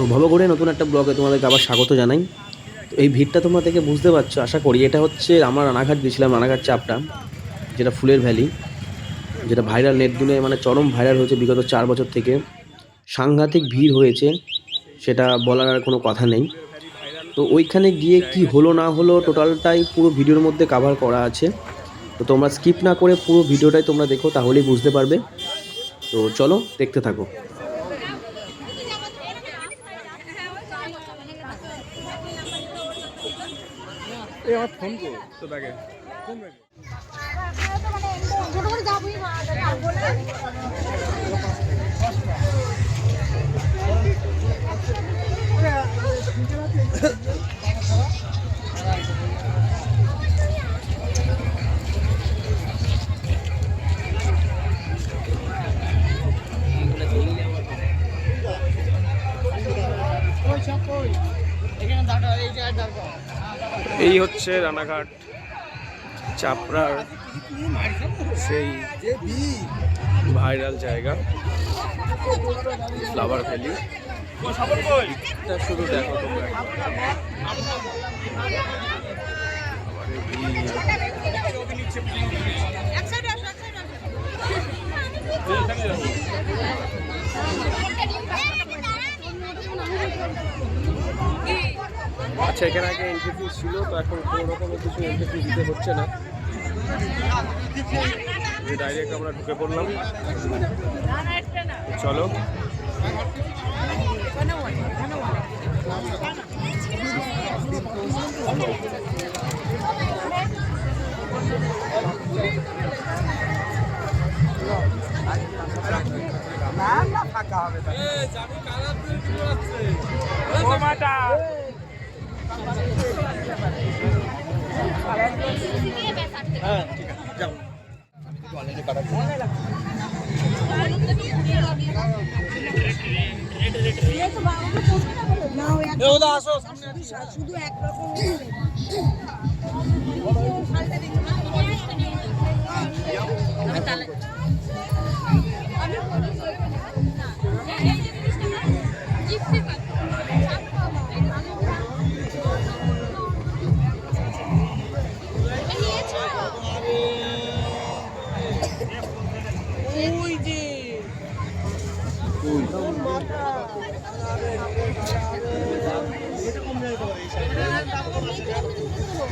তো ভবঘুরে নতুন একটা ব্লগে তোমাদেরকে আবার স্বাগত জানাই। তো এই ভিড়টা তোমরা থেকে বুঝতে পারছ, আশা করি। এটা হচ্ছে আমরা রানাঘাট গেছিলাম রানাঘাট চাপটা, যেটা ফুলের ভ্যালি, যেটা ভাইরাল নেট দুনে মানে চরম ভাইরাল হয়েছে বিগত চার বছর থেকে। সাংঘাতিক ভিড় হয়েছে, সেটা বলার আর কোনো কথা নেই। তো ওইখানে গিয়ে কি হলো না হলো, টোটালটাই পুরো ভিডিওর মধ্যে কাভার করা আছে। তো তোমরা স্কিপ না করে পুরো ভিডিওটাই তোমরা দেখো, তাহলেই বুঝতে পারবে। তো চলো দেখতে থাকো। এই আমার ফোন কো তো ব্যাগে কোন ব্যাগে এই হচ্ছে রানাঘাট চাপড়ার সেই ভাইরাল জায়গা ফ্লাওয়ার ভ্যালি শুধু দেখো তোমরা। আচ্ছা এখানে আগে এন্ট্রি ফিস ছিল তো এখন কোনো রকমের কিছু এন্ট্রি ফি দিতে হচ্ছে না। ডাইরেক্ট আমরা ঢুকে পড়লাম। তো চলো শুধু একরকম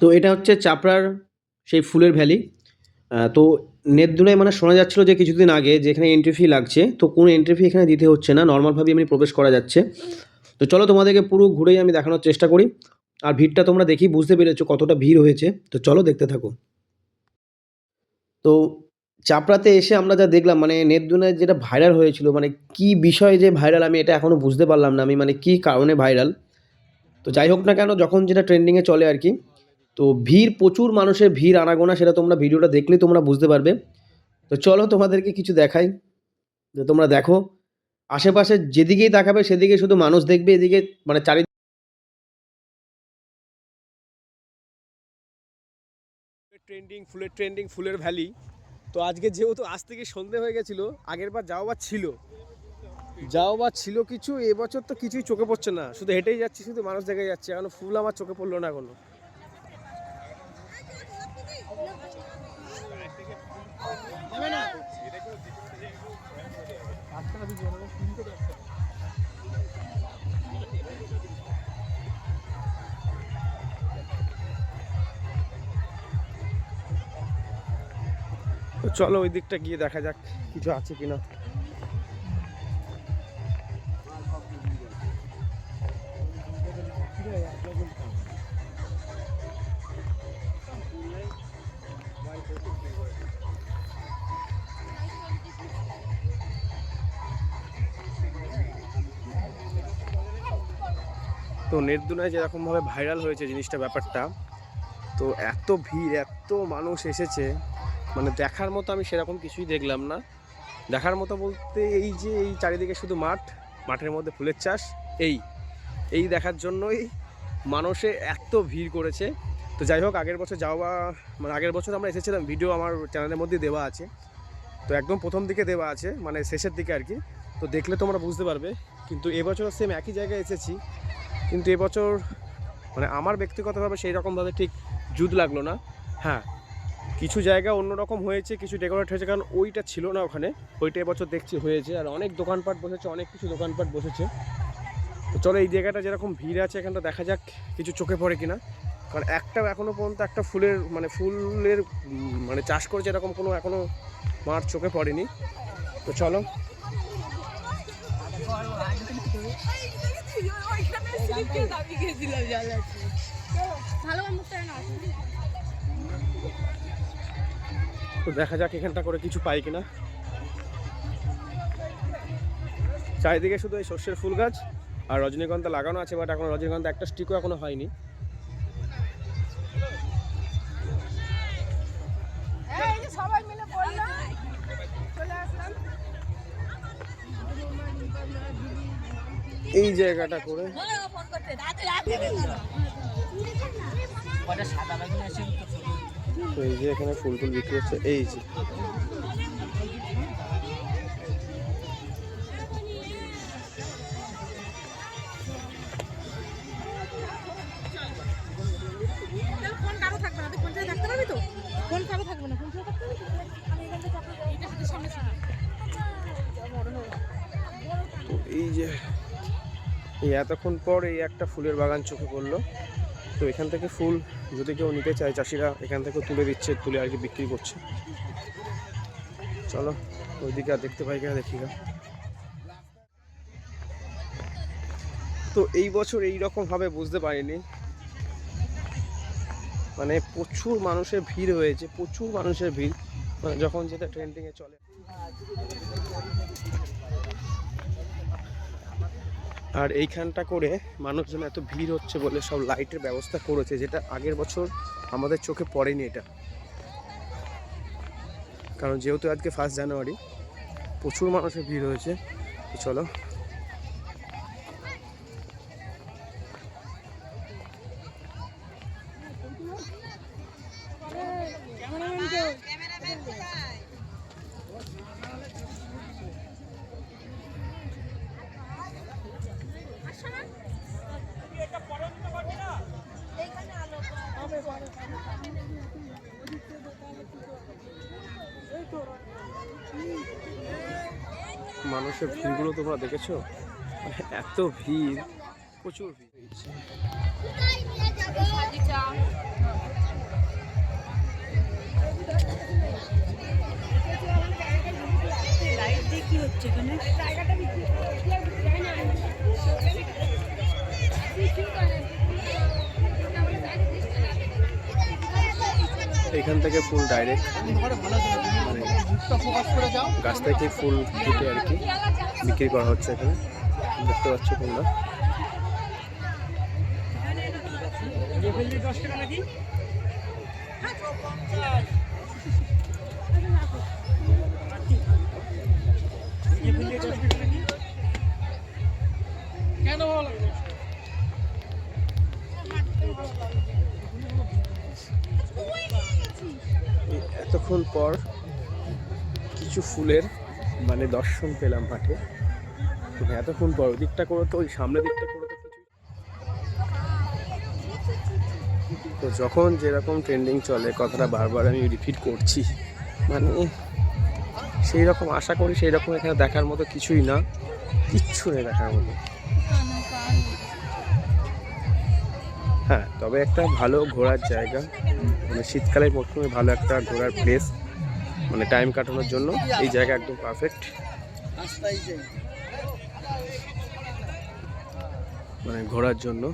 তো এটা হচ্ছে চাপড়ার সেই ফুলের ভ্যালি। তো নেটদুনায় মানে শোনা যাচ্ছিল যে কিছুদিন আগে যেখানে এন্ট্রি ফি লাগছে, তো কোনো এন্ট্রি ফি এখানে দিতে হচ্ছে না নর্মালভাবে এমনি প্রবেশ করা যাচ্ছে। তো চলো তোমাদেরকে পুরো ঘুরেই আমি দেখানোর চেষ্টা করি, আর ভিড়টা তোমরা দেখি, বুঝতে পেরেছ কতটা ভিড় হয়েছে। তো চলো দেখতে থাকো। তো চাপড়াতে এসে আমরা যা দেখলাম মানে নেটদুনায় যেটা ভাইরাল হয়েছিল মানে কি বিষয়ে যে ভাইরাল আমি এটা এখনও বুঝতে পারলাম না, আমি মানে কি কারণে ভাইরাল তো যাই হোক না কেন, যখন যেটা ট্রেন্ডিংয়ে চলে আর কি তো ভিড়, প্রচুর মানুষের ভিড়, আনাগোনা, সেটা তোমরা ভিডিওটা দেখলে তোমরা বুঝতে পারবে। তো চলো তোমাদেরকে কিছু দেখাই, যে তোমরা দেখো। আশেপাশে যেদিকেই তাকাবে, সেদিকে শুধু মানুষ দেখবে, এদিকে মানে চারি ট্রেন্ডিং ফুলের ট্রেন্ডিং ফুলের ভ্যালি তো আজকে যেহেতু আজ থেকে সন্ধে হয়ে গেছিল, আগের বার যাও বা ছিল। যাও বা ছিল কিছু এবছর তো কিছুই চোখে পড়ছে না। শুধু হেঁটেই যাচ্ছি, শুধু মানুষ দেখে যাচ্ছে। এখন ফুল আমার চোখে পড়ল না কোনো তো চলো ওই দিকটা গিয়ে দেখা যাক কিছু আছে কিনা। তো নেট দুনায় যেরকমভাবে ভাইরাল হয়েছে জিনিসটা, ব্যাপারটা, তো এত ভিড়, এত মানুষ এসেছে মানে দেখার মতো আমি সেরকম কিছুই দেখলাম না। দেখার মতো বলতে এই যে এই চারিদিকে শুধু মাঠ, মাঠের মধ্যে ফুলের চাষ, এই এই দেখার জন্যই মানুষে এত ভিড় করেছে। তো যাই হোক, আগের বছর যাওয়া মানে আগের বছর আমরা এসেছিলাম, ভিডিও আমার চ্যানেলের মধ্যে দেওয়া আছে। তো একদম প্রথম দিকে দেওয়া আছে মানে শেষের দিকে আর কি। তো দেখলে তোমরা বুঝতে পারবে, কিন্তু এবছর সেম একই জায়গায় এসেছি। কিন্তু এবছর মানে আমার ব্যক্তিগতভাবে সেই রকমভাবে ঠিক জুদ লাগল না। হ্যাঁ কিছু জায়গা অন্যরকম হয়েছে, কিছু ডেকোরেট হয়েছে, কারণ ওইটা ছিল না ওখানে। ওইটা এবছর দেখছি হয়েছে, আর অনেক দোকানপাট বসেছে, অনেক কিছু দোকানপাট বসেছে। তো চলো এই জায়গাটা যেরকম ভিড় আছে, এখানটা দেখা যাক কিছু চোখে পড়ে কিনা। কারণ একটা এখনও পর্যন্ত একটা ফুলের মানে ফুলের মানে চাষ করেছে এরকম কোনো এখনও মাঠ চোখে পড়েনি। তো চলো। ভালো তো দেখা যাক এখানটা করে কিছু পাই কিনা। চারিদিকে শুধু এই সর্ষের ফুল গাছ আর রজনীগন্ধা লাগানো আছে বাট এখন রজনীগন্ধা একটা স্টিকও এখনও হয়নি। এই জায়গাটা করে রাতে তো এই যে এখানে ফুল ফুল বিক্রি হচ্ছে, এই যে। এই যে এতক্ষণ পর এই একটা ফুলের বাগান চোখে পড়ল। তো এখান থেকে ফুল যদি কেউ নিতে চায়, চাষিরা এখান থেকে তুলে দিচ্ছে, তুলে আর কি বিক্রি করছে। চলো, ওইদিকে আর দেখতে পাই কিনা, দেখি না তো এই বছর এই রকম ভাবে বুঝতে পারিনি। মানে প্রচুর মানুষের ভিড় হয়েছে, প্রচুর মানুষের ভিড়। মানে যখন যেটা ট্রেন্ডিংয়ে চলে। আর এইখানটা করে মানুষজন এত ভিড় হচ্ছে বলে সব লাইটের ব্যবস্থা করেছে, যেটা আগের বছর আমাদের চোখে পড়েনি এটা। কারণ যেহেতু আজকে ফার্স্ট জানুয়ারি প্রচুর মানুষের ভিড় হয়েছে। চলো মানুষের ভিড়গুলো তোমরা দেখেছ? মানে এত ভিড় প্রচুর ভিড়। এখানে থেকে ফুল ডাইরেক্ট গাছ থেকে ফুল কেটে আর কি? বিক্রি করা হচ্ছে এখানে। দেখতে পাচ্ছ তোমরা। এতক্ষণ পর কিছু ফুলের মানে দর্শন পেলাম মাঠে। মানে এতক্ষণ পর দিকটা করে তো, ওই সামনের দিকটা করে তো যখন যেরকম ট্রেন্ডিং চলে, কথাটা বারবার আমি রিপিট করছি মানে সেই রকম আশা করি সেই রকম এখানে দেখার মতো কিছুই না, কিচ্ছু নেই দেখার মতো। হ্যাঁ তবে একটা ভালো ঘোরার জায়গা মানে শীতকালের মরশুমে ভালো একটা ঘোরার প্লেস মানে টাইম কাটানোর জন্য। এই জায়গা একদম পারফেক্ট মানে ঘোরার জন্য।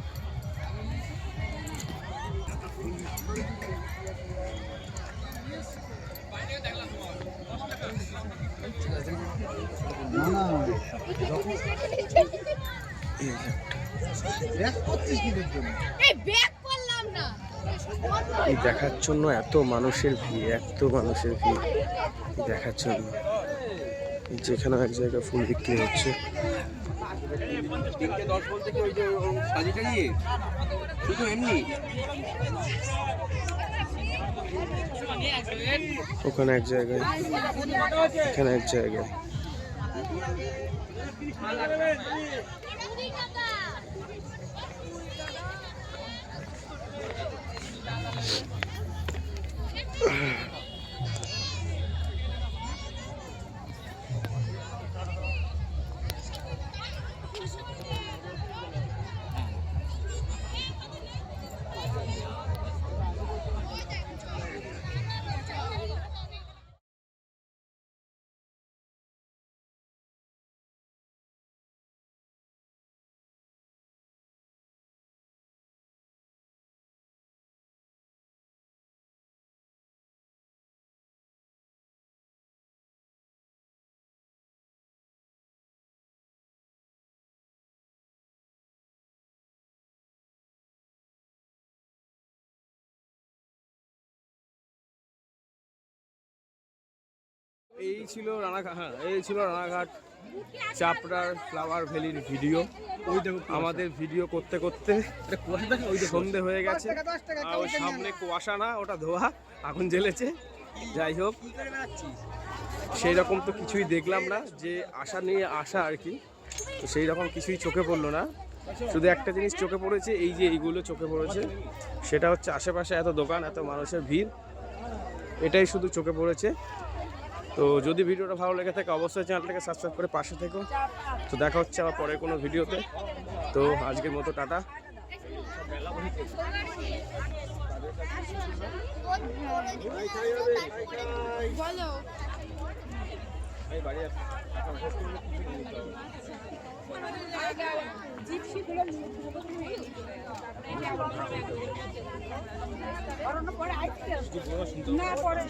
এই যে একটা এই ব্যাক করলাম না দেখার জন্য এত মানুষের ভিড়, এত মানুষের ভিড় দেখার জন্য। যেখানে এক জায়গায় ফুল বিক্রি হচ্ছে। ওখানে এক জায়গায়, এখানে এক জায়গায়। এই ছিল রানাঘাট হ্যাঁ এই ছিল রানাঘাট চাপড়ার ফ্লাওয়ার ভ্যালির ভিডিও আমাদের ভিডিও করতে করতে সন্ধে হয়ে গেছে। আর ওই সামনে কুয়াশা না ওটা ধোয়া আগুন জ্বেলেছে। যাই হোক সেই রকম তো কিছুই দেখলাম না যে আশা নিয়ে আসা আর কি। তো সেই রকম কিছুই চোখে পড়ল না। শুধু একটা জিনিস চোখে পড়েছে এই যে এইগুলো চোখে পড়েছে। সেটা হচ্ছে আশেপাশে এত দোকান এত মানুষের ভিড়। এটাই শুধু চোখে পড়েছে। তো যদি ভিডিওটা ভালো লেগে থাকে, অবশ্যই চ্যানেলটাকে সাবস্ক্রাইব করে পাশে থেকো। তো দেখা হচ্ছে আবার পরের কোনো ভিডিওতে। তো আজকের মতো টাটা। না, পরে।